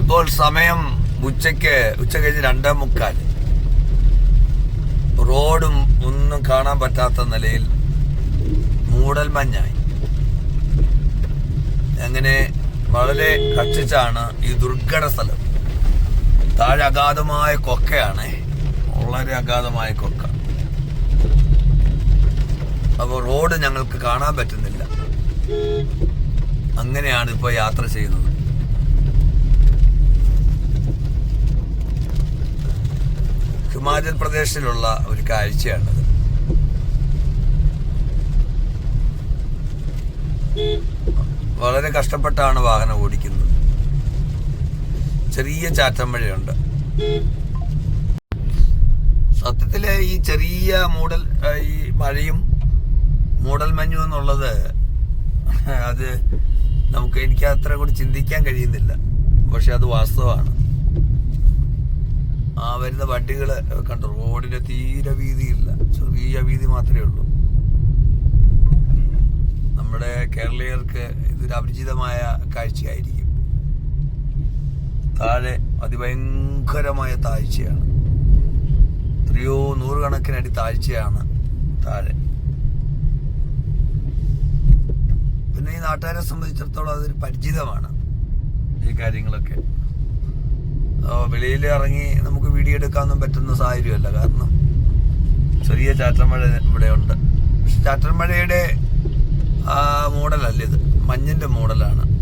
ഇപ്പോൾ സമയം ഉച്ചയ്ക്ക് ഉച്ച കഴിഞ്ഞ് രണ്ടേ മുക്കാൽ റോഡും ഒന്നും കാണാൻ പറ്റാത്ത നിലയിൽ മൂടൽ മഞ്ഞായി. അങ്ങനെ വളരെ കക്ഷിച്ചാണ് ഈ ദുർഘട സ്ഥലം. താഴെ അഗാധമായ കൊക്കയാണ്. വളരെ അഗാധമായ കൊക്ക. അപ്പോൾ റോഡ് ഞങ്ങൾക്ക് കാണാൻ പറ്റുന്നില്ല. അങ്ങനെയാണ് ഇപ്പോൾ യാത്ര ചെയ്യുന്നത്. ഹിമാചൽ പ്രദേശിലുള്ള ഒരു കാഴ്ചയാണത്. വളരെ കഷ്ടപ്പെട്ടാണ് വാഹനം ഓടിക്കുന്നത്. ചെറിയ ചാറ്റം വഴിയുണ്ട് സത്യത്തിലെ ഈ ചെറിയ മൂടൽ ഈ മഴയും മൂടൽ മഞ്ഞു എന്നുള്ളത് അത് നമുക്ക് എനിക്ക് അത്ര കൂടി ചിന്തിക്കാൻ കഴിയുന്നില്ല. പക്ഷെ അത് വാസ്തവമാണ്. വരുന്ന വണ്ടികൾ കണ്ടു? റോഡിന്റെ തീരെ വീതിയില്ല. ചെറിയ വീതി മാത്രമേ ഉള്ളൂ. നമ്മുടെ കേരളീയർക്ക് ഇതൊരു അപരിചിതമായ കാഴ്ചയായിരിക്കും. താഴെ അതിഭയങ്കരമായ താഴ്ചയാണ്. എത്രയോ നൂറുകണക്കിനടി താഴ്ചയാണ് താഴെ. പിന്നെ ഈ നാട്ടുകാരെ സംബന്ധിച്ചിടത്തോളം അതൊരു പരിചിതമാണ് ഈ കാര്യങ്ങളൊക്കെ. വെളിയിൽ ഇറങ്ങി നമുക്ക് വീഡിയോ എടുക്കാനൊന്നും പറ്റുന്ന സാഹചര്യമല്ല. കാരണം ചെറിയ ചാറ്റൽമഴ ഇവിടെ ഉണ്ട്. പക്ഷെ ചാറ്റൽമഴയുടെ ആ മോഡലല്ല ഇത്? മഞ്ഞിന്റെ മോഡലാണ്.